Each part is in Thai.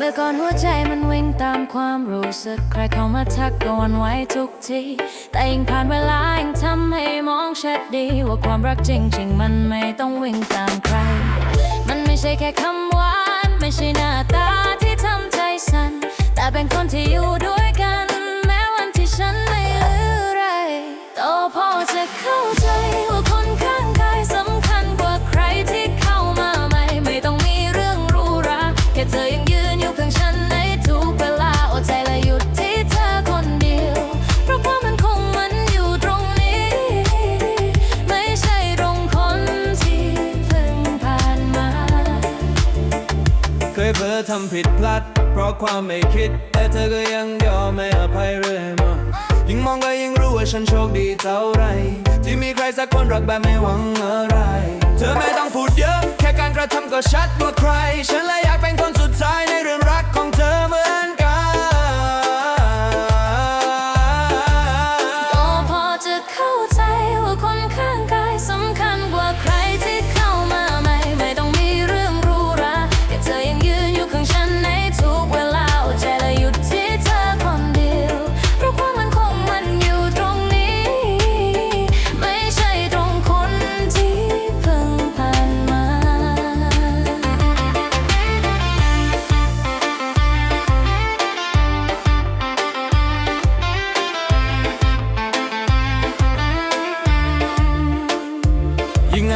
เมื่อก่อนหัวใจมันวิ่งตามความรู้สึก ใครเข้ามาทักก็หวันไหวทุกที แต่ยิ่งผ่านเวลายิ่งทำให้มองชัดดี ว่าความรักจริงๆมันไม่ต้องวิ่งตามใคร มันไม่ใช่แค่คำหวาน ไม่ใช่หน้าตาที่ทำใจสั่นแต่เป็นคนที่อยู่ด้วย เคยเผลอทำผิดพลัดเพราะความไม่คิด แต่เธอก็ยังยอมไม่อภัยเรื่อยมายิ่งมองก็ยิ่งรู้ว่าฉันโชคดีเท่าไร ที่มีใครสักคนรักแบบไม่หวังอะไร เธอไม่ต้องพูดเยอะ แค่การกระทำก็ชัดว่าใคร ฉันเลยอยากเป็นคนสุดท้ายในเรื่องรักของเธอเหมือนกันก็พอจะเข้าใจว่าคนข้างกา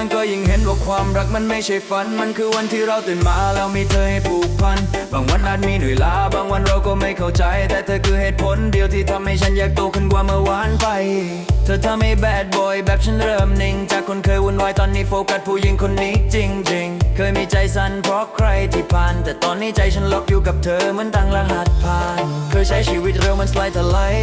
านก็ยิ่งเห็นว่าความรักมันไม่ใช่ฝัน มันคือวันที่เราตื่นมาแล้วมีเธอให้ผูกพัน บางวันอาจมีเหนื่อยล้า บางวันเราก็ไม่เข้าใจ แต่เธอคือเหตุผลเดียวที่ทำให้ฉันอยากโตขึ้นกว่าเมื่อวานไป เธอทำให้แบดบอยแบบฉันเริ่มนิ่ง จากคนเคยวุ่นวายตอนนี้โฟกัสผู้หญิงคนนี้จริง ๆ เคยมีใจสั่นเพราะใครที่ผ่าน แต่ตอนนี้ใจฉันล็อกอยู่กับเธอเหมือนตั้งรหัสผ่าน เคยใช้ชีวิตเร็วมันสไลด์ถลาย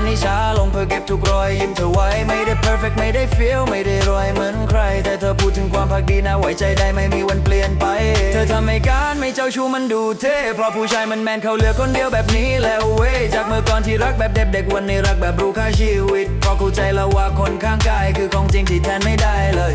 อนนี้ช้าลงเพื่อเก็บทุกรอยยิ้มเธอไว้ไม่ได้ perfect ไม่ได้ feel ไม่ได้รวยเหมือนใคร แต่เธอพูดถึงความพักดีนะไว้ใจได้ไม่มีวันเปลี่ยนไป เธอทำให้การไม่เจ้าชู้มันดูเท่เพราะผู้ชายมันแมนเขาเหลือคนเดียวแบบนี้แล้วเว้ยจากเมื่อก่อนที่รักแบบเด็กๆวันนี้รักแบบรู้ค่าชีวิตเพราะเข้าใจแล้วว่าคนข้างกายคือของจริงที่แทนไม่ได้เลย